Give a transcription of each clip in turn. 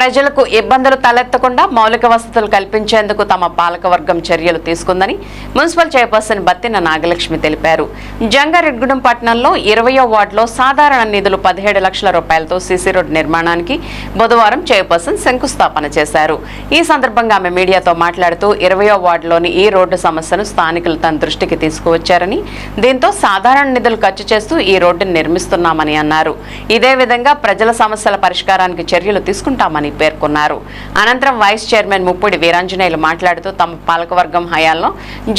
ప్రజలకు ఇబ్బందులు తలెత్తకుండా మౌలిక వసతులు కల్పించేందుకు తమ పాలకవర్గం చర్యలు తీసుకుందని మున్సిపల్ చైర్పర్సన్ బత్తిన నాగలక్ష్మి తెలిపారు. జంగారెడ్గూడెం పట్టణంలో ఇరవయో వార్డులో సాధారణ నిధులు పదిహేడు లక్షల రూపాయలతో సీసీ రోడ్డు నిర్మాణానికి బుధవారం చైర్పర్సన్ శంకుస్థాపన చేశారు. ఈ సందర్భంగా ఆమె మీడియాతో మాట్లాడుతూ ఇరవయో వార్డులోని ఈ రోడ్డు సమస్యను స్థానికులు తన దృష్టికి తీసుకువచ్చారని దీంతో సాధారణ నిధులు ఖర్చు చేస్తూ ఈ రోడ్డును నిర్మిస్తున్నామని అన్నారు. ఇదే విధంగా ప్రజల సమస్యల పరిష్కారానికి చర్యలు తీసుకుంటామని పేర్కొన్నారు. అనంతరం వైస్ చైర్మన్ ముప్పుడి వీరాంజనేయులు మాట్లాడుతూ తమ పాలకవర్గం హయాంలో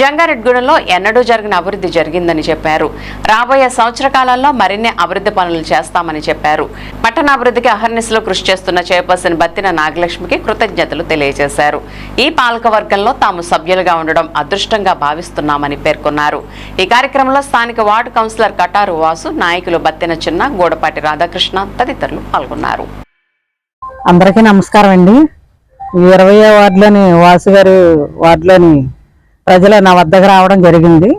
జంగారెడ్గూడెంలో ఎన్నడూ జరిగిన అభివృద్ధి జరిగిందని చెప్పారు. రాబోయే సంవత్సర కాలంలో మరిన్ని అభివృద్ధి పనులు చేస్తామని చెప్పారు. పట్టణాభివృద్ధికి అహర్నిశలు కృషి చేస్తున్న చైర్పర్సన్ బత్తిన నాగలక్ష్మికి కృతజ్ఞతలు తెలియజేశారు. ఈ పాలకవర్గంలో తాము సభ్యులుగా ఉండడం అదృష్టంగా భావిస్తున్నామని పేర్కొన్నారు. ఈ కార్యక్రమంలో స్థానిక వార్డు కౌన్సిలర్ కటారు వాసు నాయకులు బత్తిన చిన్న గోడపాటి రాధాకృష్ణ తదితరులు పాల్గొన్నారు. అందరికీ నమస్కారం అండి. ఈ ఇరవయో వార్డులోని వాసు గారి వార్డులోని ప్రజలు నా వద్దకు రావడం జరిగింది.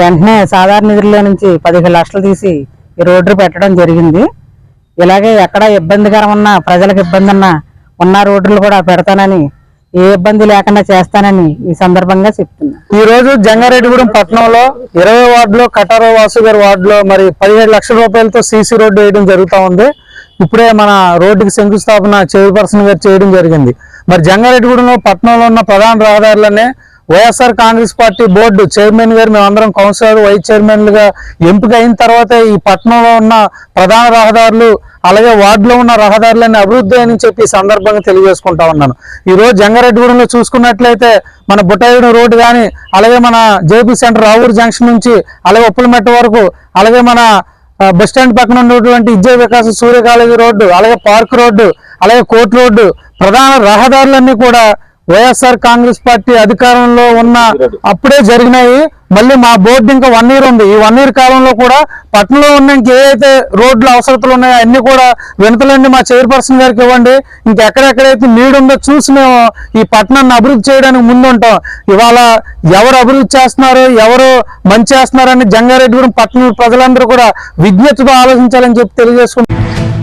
వెంటనే సాధారణ నిధుల్లో నుంచి పదిహేను లక్షలు తీసి ఈ రోడ్డు పెట్టడం జరిగింది. ఇలాగే ఎక్కడ ఇబ్బందికరం ఉన్నా ప్రజలకు ఇబ్బంది ఉన్నా ఉన్న రోడ్లు కూడా పెడతానని ఏ ఇబ్బంది లేకుండా చేస్తానని ఈ సందర్భంగా చెప్తున్నా. ఈ రోజు జంగారెడ్డిగూడెం పట్టణంలో ఇరవై వార్డులో కటారో వాసు గారి వార్డులో మరి పదిహేడు లక్షల రూపాయలతో సీసీ రోడ్డు వేయడం జరుగుతూ ఉంది. ఇప్పుడే మన రోడ్డుకి శంకుస్థాపన చైర్పర్సన్ గారు చేయడం జరిగింది. మరి జంగారెడ్డిగూడెంలో పట్టణంలో ఉన్న ప్రధాన రహదారులనే YSR Congress party board chairman గారు మేమందరం కౌన్సిలర్ వైస్ చైర్మన్లుగా ఎంపిక అయిన తర్వాత ఈ పట్టణంలో ఉన్న ప్రధాన రహదారులు అలాగే వార్డులో ఉన్న రహదారులన్నీ అభివృద్ధి అని చెప్పి సందర్భంగా తెలియజేసుకుంటా ఉన్నాను. ఈరోజు జంగారెడ్డిగూడెంలో చూసుకున్నట్లయితే మన బుట్టాయిగూడెం రోడ్డు కానీ అలాగే మన జేపీ సెంటర్ రావూరు జంక్షన్ నుంచి అలాగే ఉప్పలమెట్ట వరకు అలాగే మన బస్ స్టాండ్ పక్కన ఉన్నటువంటి విద్యా వికాస సూర్య కాలేజీ రోడ్డు అలాగే పార్క్ రోడ్డు అలాగే కోర్టు రోడ్డు ప్రధాన రహదారులన్నీ కూడా వైఎస్ఆర్ కాంగ్రెస్ పార్టీ అధికారంలో ఉన్న అప్పుడే జరిగినాయి. మళ్ళీ మా బోర్డు ఇంకా వన్ ఇయర్ ఉంది. ఈ వన్ ఇయర్ కాలంలో కూడా పట్టణంలో ఉన్న ఇంకేదైతే రోడ్లు అవసరతలు ఉన్నాయో అన్ని కూడా వినతలన్నీ మా చైర్పర్సన్ గారికి ఇవ్వండి. ఇంకెక్కడెక్కడైతే నీడు ఉందో చూసి మేము ఈ పట్టణాన్ని అభివృద్ధి చేయడానికి ముందుంటాం ఇవాళ ఎవరు అభివృద్ధి చేస్తున్నారు ఎవరు మంచి చేస్తున్నారని జంగారెడ్డిగూడెం పట్టణ ప్రజలందరూ కూడా విజ్ఞతతో ఆలోచించాలని చెప్పి తెలియజేసుకుంటున్నాం.